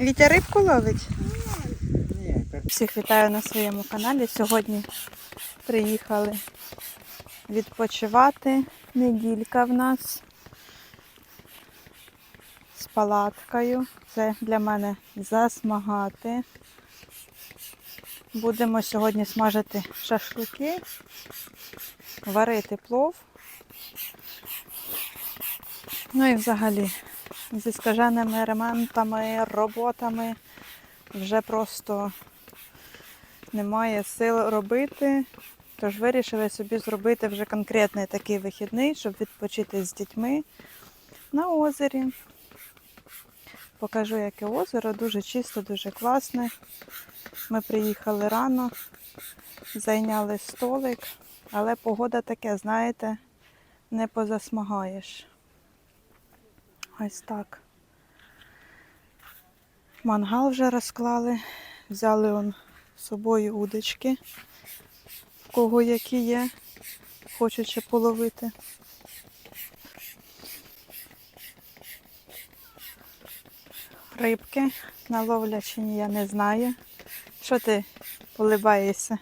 Вітя рибку ловить. Всіх вітаю на своєму каналі. Сьогодні приїхали відпочивати. Неділька в нас з палаткою. Це для мене засмагати. Будемо сьогодні смажити шашлики, варити плов. Ну і взагалі зі скаженими ремонтами, роботами вже просто немає сил робити. Тож вирішили собі зробити вже конкретний такий вихідний, щоб відпочити з дітьми на озері. Покажу, яке озеро, дуже чисто, дуже класне. Ми приїхали рано, зайняли столик, але погода таке, знаєте, не позасмагаєш. Ось так. Мангал вже розклали. Взяли он з собою удочки, в кого які є, хочуть ще половити. Рибки наловля чи ні, я не знаю. Що ти улибаєшся?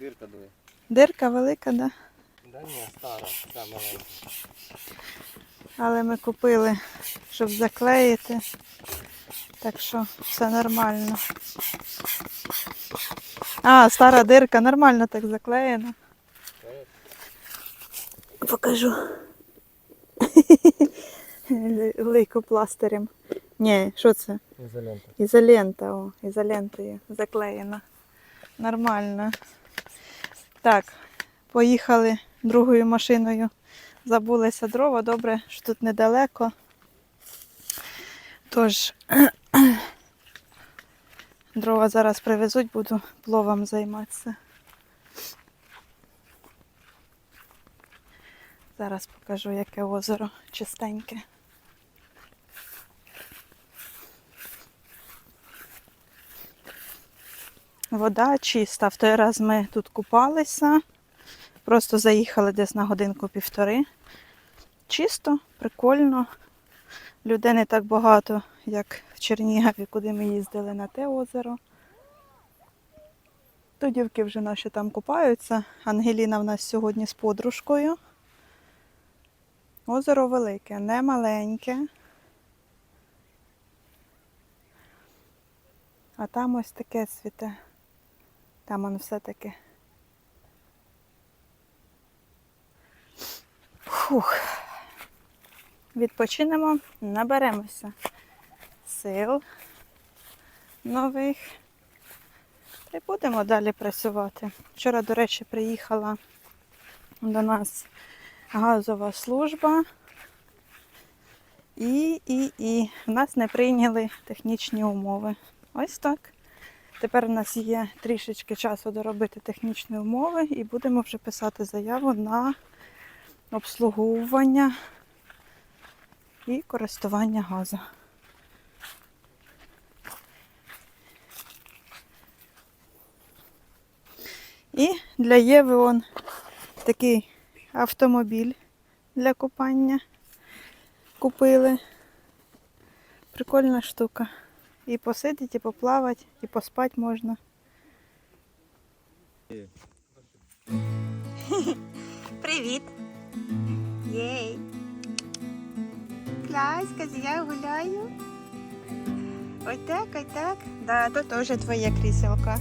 дирка дує. Дирка велика, да? Да ні, стара, ця маленька. Але ми купили, щоб заклеїти. Так що все нормально. А, стара дирка, нормально так заклеєна. Покажу. Лейкопластирем. Ні, що це? Ізолента. Ізолента, о, ізолентою заклеєна. Нормально. Так, поїхали другою машиною. Забулися дрова, добре, що тут недалеко. Тож, дрова зараз привезуть, буду пловом займатися. Зараз покажу, яке озеро чистеньке. Вода чиста. В той раз ми тут купалися. Просто заїхали десь на годинку-півтори. Чисто, прикольно. Людей не так багато, як в Чернігові, куди ми їздили на те озеро. То дівки вже наші там купаються. Ангеліна в нас сьогодні з подружкою. Озеро велике, не маленьке. А там ось таке цвіте. Там воно все-таки. Фух. Відпочинемо, наберемося сил нових. Та й будемо далі працювати. Вчора, до речі, приїхала до нас газова служба. І, і, і в нас не прийняли технічні умови. Ось так. Тепер у нас є трішечки часу доробити технічні умови і будемо вже писати заяву на обслуговування і користування газу. І для Єви он такий автомобіль для купання купили. Прикольна штука. І посидіти, і поплавати, і поспати можна. Привіт! Єй! Кляська, я гуляю. Ось так. Да, то теж твоє кріселко.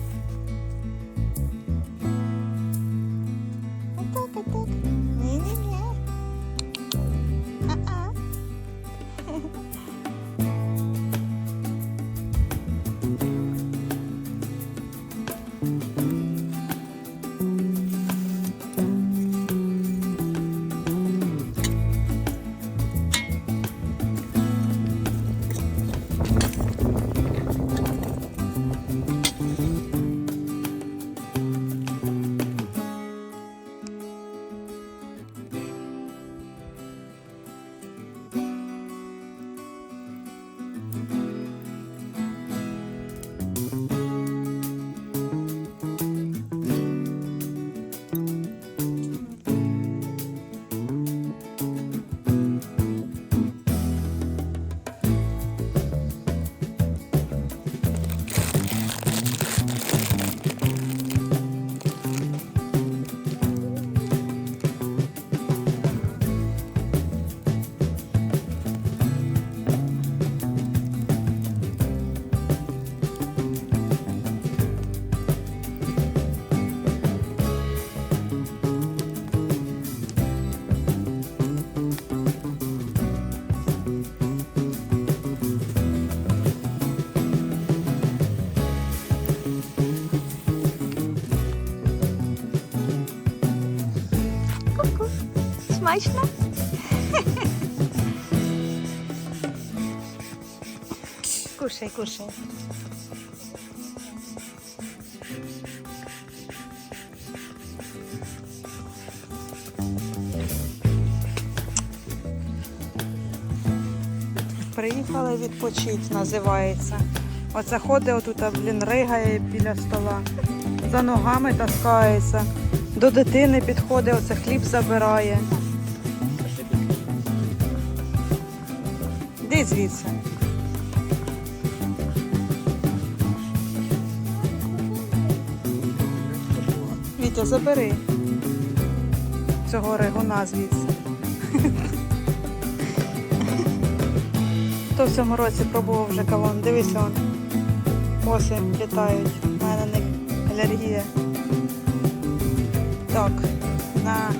Смачно? Кушай, кушай. Приїхали відпочити, називається. Оце ходить отут, блін, ригає біля стола. За ногами таскається. До дитини підходить, оце хліб забирає. Де звідси? Вітя, забери цього ригуна звідси. Хто в цьому році пробував вже кавун? Дивися, он. Оси літають. У мене них алергія. Так, на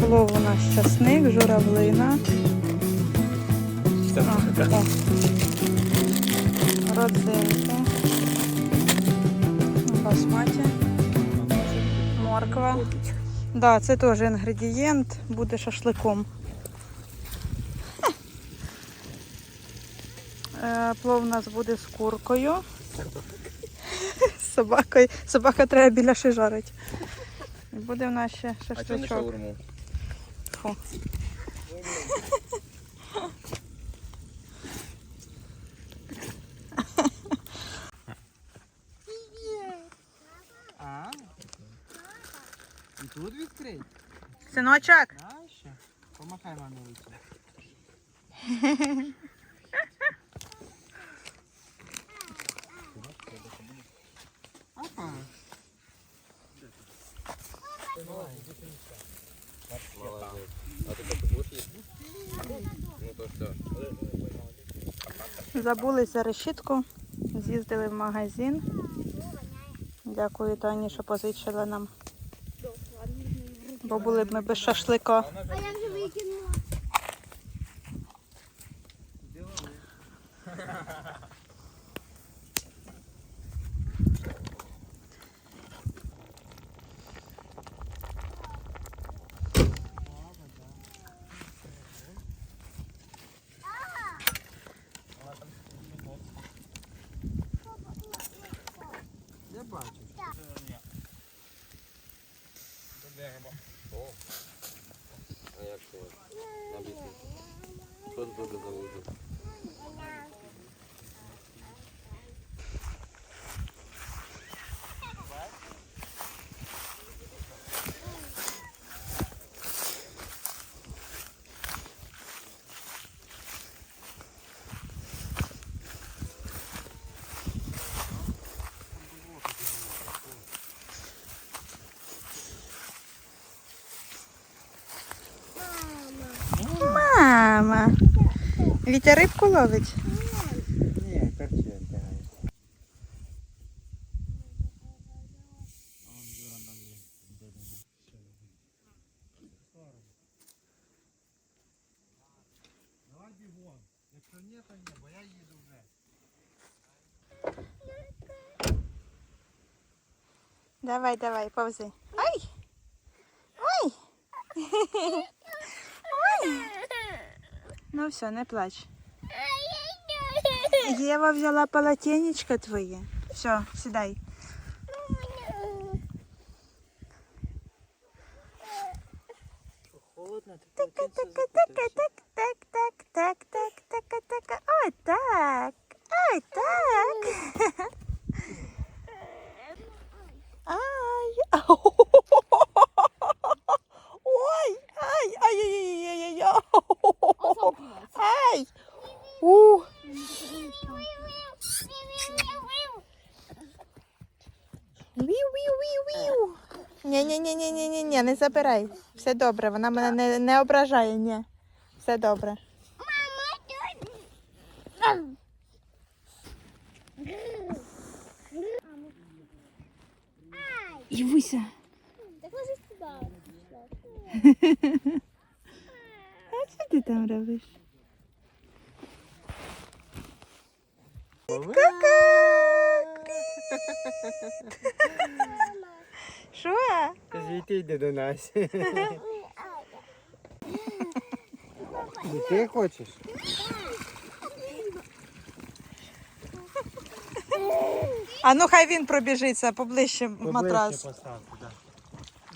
плов у нас часник, журавлина. О. Родзинки. Басматі. Морква. Да, це теж інгредієнт, буде шашликом. Е, Плов у нас буде з куркою. З собакою. Собака треба біля жарить. І буде в нас ще А чого не шашличок. шаурму? Фу. тут відкрий. Синочок. Нащо? Помахай мамі руці. Забулися решітку, з'їздили в магазин. Дякую Тані, що позичила нам. Бо були б ми без шашлика. А я вже викинула. Я бачу. А як це? Тут буде заводу? Вітя рибку ловить. Ні, перче тягає. Давай бігом. Якщо ні, то ні, бо я їду вже. Давай, давай, повзи. Ай! Ай! Ай! Ну все, не плач. Єва взяла полотенечко твоє. Все, сідай. Холодно, ти Так, так, так, так, так, так, так, так, так, так. Ой, так. Ой, так. Віу-віу-віу-віу. Ні-ні-ні-ні-ні-ні, не забирай. Все добре, вона мене не, не ображає, ні. Все добре. Івуся. Так може сюди. А що ти там робиш? Ка-ка! Що? Звідти йде до нас. Ну, Ти хочеш? А ну хай він пробіжиться поближче в матрас. Поближче постав туди.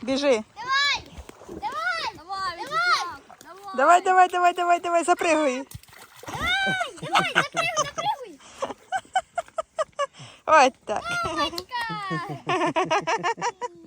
Біжи. Давай! Давай! Давай, Давай! давай, давай, давай, давай, запригуй. 終わった。